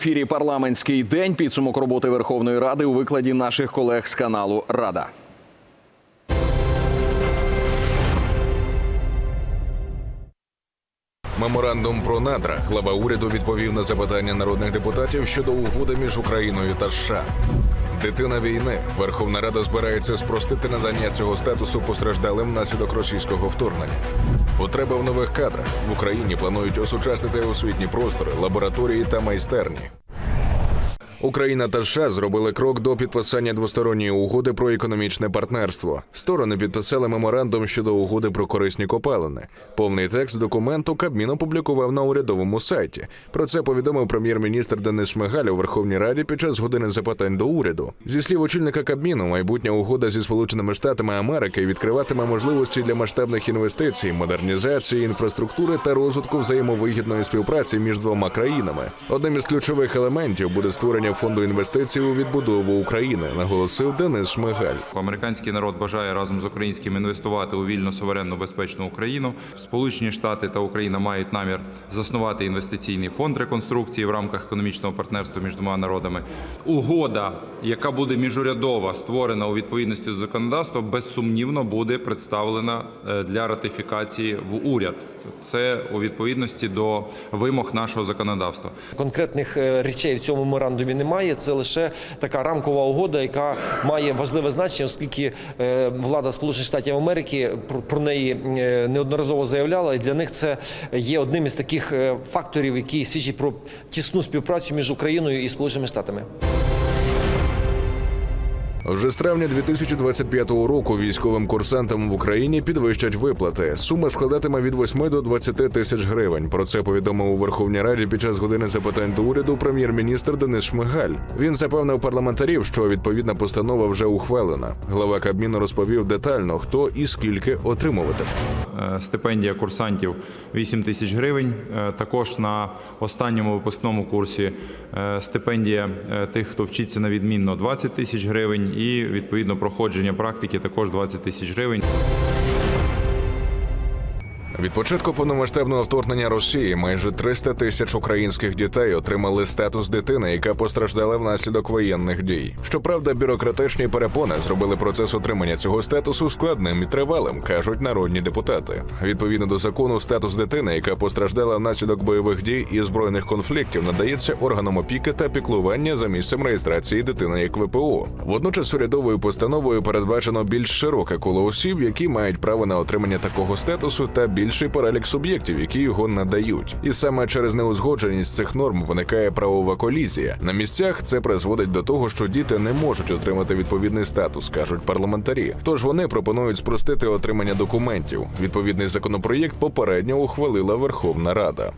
Ефірі парламентський день підсумок роботи Верховної Ради у викладі наших колег з каналу Рада. Меморандум про надра глава уряду відповів на запитання народних депутатів щодо угоди між Україною та США. Дитина війни. Верховна Рада збирається спростити надання цього статусу постраждалим внаслідок російського вторгнення. Потреба в нових кадрах в Україні планують осучаснити освітні простори, лабораторії та майстерні. Україна та США зробили крок до підписання двосторонньої угоди про економічне партнерство. Сторони підписали меморандум щодо угоди про корисні копалини. Повний текст документу Кабмін опублікував на урядовому сайті. Про це повідомив прем'єр-міністр Денис Шмигаль у Верховній Раді під час години запитань до уряду. Зі слів очільника Кабміну, майбутня угода зі Сполученими Штатами Америки відкриватиме можливості для масштабних інвестицій, модернізації інфраструктури та розвитку взаємовигідної співпраці між двома країнами. Одним із ключових елементів буде створення фонду інвестицій у відбудову України, наголосив Денис Шмигаль. Американський народ бажає разом з українським інвестувати у вільну, суверенну, безпечну Україну. Сполучені Штати та Україна мають намір заснувати інвестиційний фонд реконструкції в рамках економічного партнерства між двома народами. Угода, яка буде міжурядова, створена у відповідності до законодавства, безсумнівно буде представлена е, для ратифікації в уряд. Це у відповідності до вимог нашого законодавства. Конкретних е, речей в цьому меморандумі немає. Це лише така рамкова угода, яка має важливе значення, оскільки е, влада Сполучених Штатів Америки про, неї е, неодноразово заявляла, і для них це є одним із таких е, факторів, які свідчать про тісну співпрацю між Україною і Сполученими Штатами. Вже з травня 2025 року військовим курсантам в Україні підвищать виплати. Сума складатиме від 8 до 20 тисяч гривень. Про це повідомив у Верховній Раді під час години запитань до уряду прем'єр-міністр Денис Шмигаль. Він запевнив парламентарів, що відповідна постанова вже ухвалена. Глава Кабміну розповів детально, хто і скільки отримуватиме. Е, Стипендія курсантів 8 тисяч гривень. Е, Також на останньому випускному курсі е, стипендія тих, хто вчиться на відмінно 20 тисяч гривень, і відповідно проходження практики також 20 тисяч гривень. Від початку повномасштабного вторгнення Росії майже 300 тисяч українських дітей отримали статус дитини, яка постраждала внаслідок воєнних дій. Щоправда, бюрократичні перепони зробили процес отримання цього статусу складним і тривалим, кажуть народні депутати. Відповідно до закону, статус дитини, яка постраждала внаслідок бойових дій і збройних конфліктів, надається органам опіки та піклування за місцем реєстрації дитини як ВПО. Водночас урядовою постановою передбачено більш широке коло осіб, які мають право на отримання такого статусу, та більший перелік суб'єктів, які його надають. І саме через неузгодженість цих норм виникає правова колізія. На місцях це призводить до того, що діти не можуть отримати відповідний статус, кажуть парламентарі. Тож вони пропонують спростити отримання документів. Відповідний законопроєкт попередньо ухвалила Верховна Рада.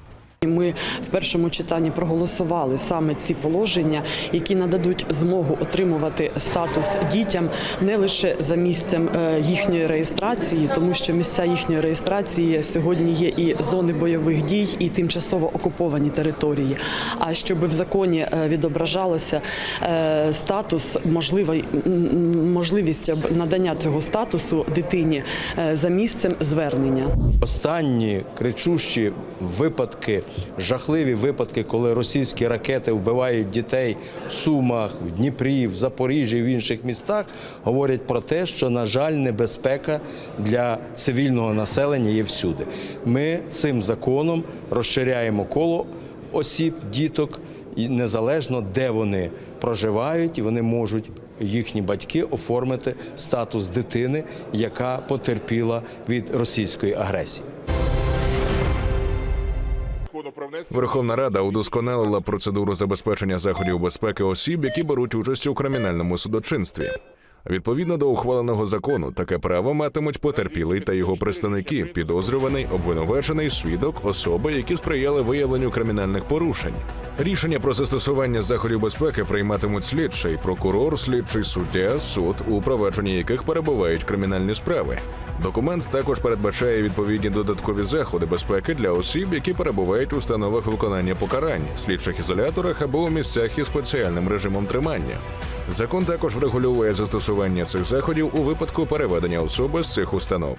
Ми в першому читанні проголосували саме ці положення, які нададуть змогу отримувати статус дітям не лише за місцем е, їхньої реєстрації, тому що місця їхньої реєстрації сьогодні є і зони бойових дій, і тимчасово окуповані території. А щоб в законі е, відображалося е, статус, можливість надання цього статусу дитині за місцем звернення. Останні кричущі випадки, жахливі випадки, коли російські ракети вбивають дітей в Сумах, в Дніпрі, в Запоріжжі, в інших містах, говорять про те, що, на жаль, небезпека для цивільного населення є всюди. Ми цим законом розширяємо коло осіб, діток, і незалежно де вони проживають, вони можуть. Їхні батьки оформити статус дитини, яка потерпіла від російської агресії. Верховна Рада удосконалила процедуру забезпечення заходів безпеки осіб, які беруть участь у кримінальному судочинстві. Відповідно до ухваленого закону, таке право матимуть потерпілий та його представники, підозрюваний, обвинувачений, свідок, особи, які сприяли виявленню кримінальних порушень. Рішення про застосування заходів безпеки прийматимуть слідчий, прокурор, слідчий суддя, суд, у провадженні яких перебувають кримінальні справи. Документ також передбачає відповідні додаткові заходи безпеки для осіб, які перебувають у установах виконання покарань, слідчих ізоляторах або у місцях із спеціальним режимом тримання. Закон також врегульовує застосування цих заходів у випадку переведення особи з цих установ.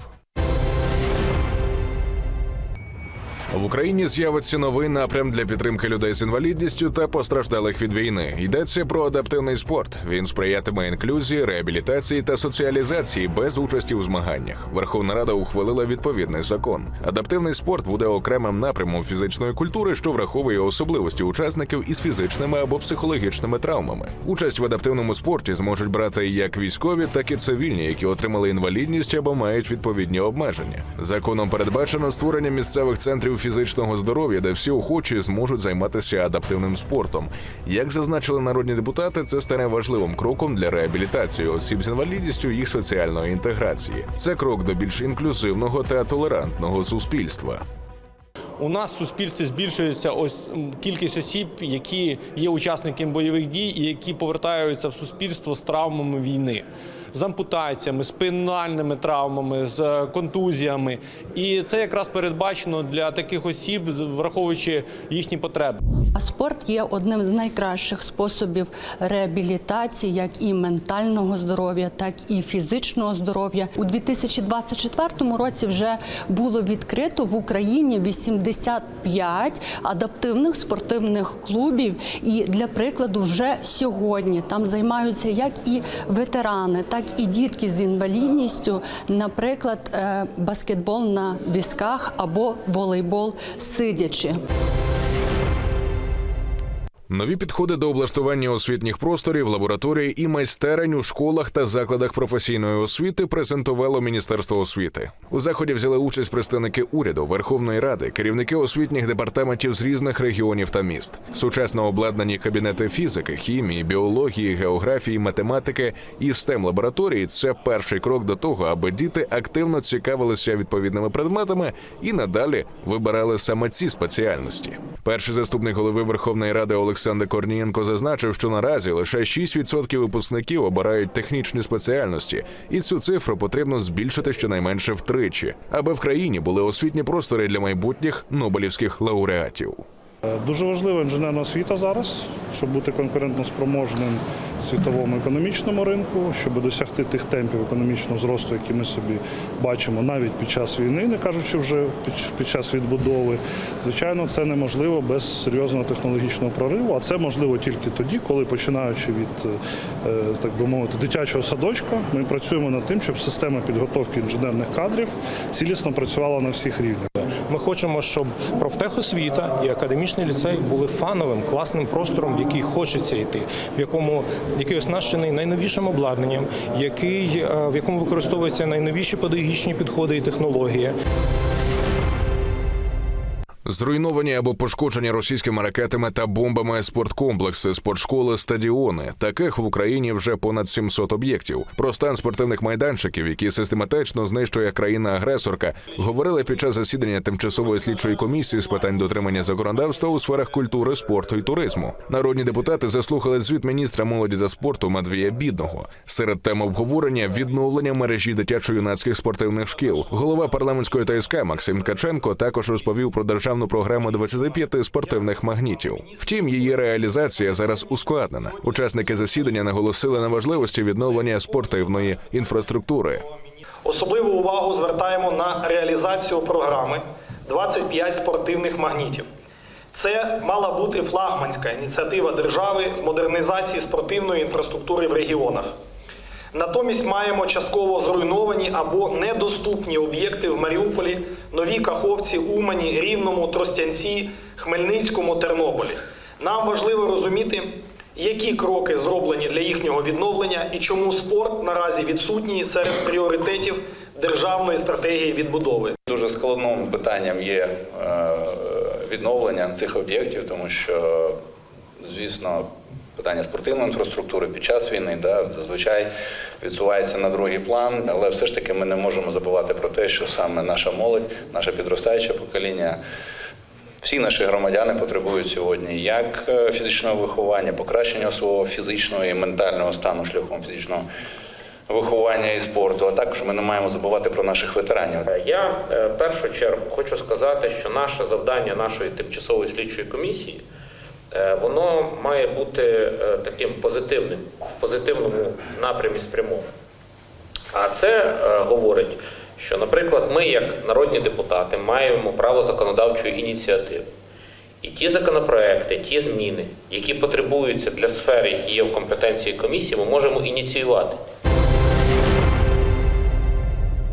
В Україні з'явиться новий напрям для підтримки людей з інвалідністю та постраждалих від війни. Йдеться про адаптивний спорт. Він сприятиме інклюзії, реабілітації та соціалізації без участі у змаганнях. Верховна Рада ухвалила відповідний закон. Адаптивний спорт буде окремим напрямом фізичної культури, що враховує особливості учасників із фізичними або психологічними травмами. Участь в адаптивному спорті зможуть брати як військові, так і цивільні, які отримали інвалідність або мають відповідні обмеження. Законом передбачено створення місцевих центрів фізичного здоров'я, де всі охочі зможуть займатися адаптивним спортом. Як зазначили народні депутати, це стане важливим кроком для реабілітації осіб з інвалідністю і їх соціальної інтеграції. Це крок до більш інклюзивного та толерантного суспільства. У нас в суспільстві збільшується ось кількість осіб, які є учасниками бойових дій і які повертаються в суспільство з травмами війни, з ампутаціями, спинальними травмами, з е, контузіями. І це якраз передбачено для таких осіб, враховуючи їхні потреби. А спорт є одним з найкращих способів реабілітації, як і ментального здоров'я, так і фізичного здоров'я. У 2024 році вже було відкрито в Україні 85 адаптивних спортивних клубів. І для прикладу, вже сьогодні там займаються як і ветерани, так і дітки з інвалідністю, наприклад, е, баскетбол на візках або волейбол сидячи. Нові підходи до облаштування освітніх просторів, лабораторій і майстерень у школах та закладах професійної освіти презентувало Міністерство освіти. У заході взяли участь представники уряду, Верховної Ради, керівники освітніх департаментів з різних регіонів та міст, сучасно обладнані кабінети фізики, хімії, біології, географії, математики і stem лабораторії. Це перший крок до того, аби діти активно цікавилися відповідними предметами і надалі вибирали саме ці спеціальності. Перший заступник голови Верховної Ради Олександр Корнієнко зазначив, що наразі лише 6% випускників обирають технічні спеціальності, і цю цифру потрібно збільшити щонайменше втричі, аби в країні були освітні простори для майбутніх нобелівських лауреатів. Дуже важлива інженерна освіта зараз, щоб бути конкурентноспроможним в світовому економічному ринку, щоб досягти тих темпів економічного зросту, які ми собі бачимо навіть під час війни, не кажучи вже під, під час відбудови. Звичайно, це неможливо без серйозного технологічного прориву, а це можливо тільки тоді, коли починаючи від е, так би мовити дитячого садочка, ми працюємо над тим, щоб система підготовки інженерних кадрів цілісно працювала на всіх рівнях. Ми хочемо, щоб профтехосвіта і академічний ліцей були фановим, класним простором, в який хочеться йти, в якому який оснащений найновішим обладнанням, який е, в якому використовуються найновіші педагогічні підходи і технології. Зруйновані або пошкоджені російськими ракетами та бомбами спорткомплекси, спортшколи, стадіони. Таких в Україні вже понад 700 об'єктів. Про стан спортивних майданчиків, які систематично знищує країна-агресорка, говорили під час засідання тимчасової слідчої комісії з питань дотримання законодавства у сферах культури, спорту і туризму. Народні депутати заслухали звіт міністра молоді та спорту Матвія Бідного. Серед тем обговорення відновлення мережі дитячо-юнацьких спортивних шкіл. Голова парламентської ТСК Максим Ткаченко також розповів про державну програму 25 спортивних магнітів. Втім, її реалізація зараз ускладнена. Учасники засідання наголосили на важливості відновлення спортивної інфраструктури. Особливу увагу звертаємо на реалізацію програми 25 спортивних магнітів. Це мала бути флагманська ініціатива держави з модернізації спортивної інфраструктури в регіонах. Натомість маємо частково зруйновані або недоступні об'єкти в Маріуполі, Новій Каховці, Умані, Рівному, Тростянці, Хмельницькому, Тернополі. Нам важливо розуміти, які кроки зроблені для їхнього відновлення і чому спорт наразі відсутній серед пріоритетів державної стратегії відбудови. Дуже складним питанням є е, відновлення цих об'єктів, тому що, звісно, питання спортивної інфраструктури під час війни да, зазвичай відсувається на другий план, але все ж таки ми не можемо забувати про те, що саме наша молодь, наше підростаюче покоління. Всі наші громадяни потребують сьогодні як е, фізичного виховання, покращення свого фізичного і ментального стану шляхом фізичного виховання і спорту. А також ми не маємо забувати про наших ветеранів. Я е, в першу чергу хочу сказати, що наше завдання нашої тимчасової слідчої комісії воно має бути е, таким позитивним, в позитивному напрямі спрямоване. А це е, говорить, що, наприклад, ми, як народні депутати, маємо право законодавчої ініціативи. І ті законопроекти, ті зміни, які потребуються для сфери, які є в компетенції комісії, ми можемо ініціювати.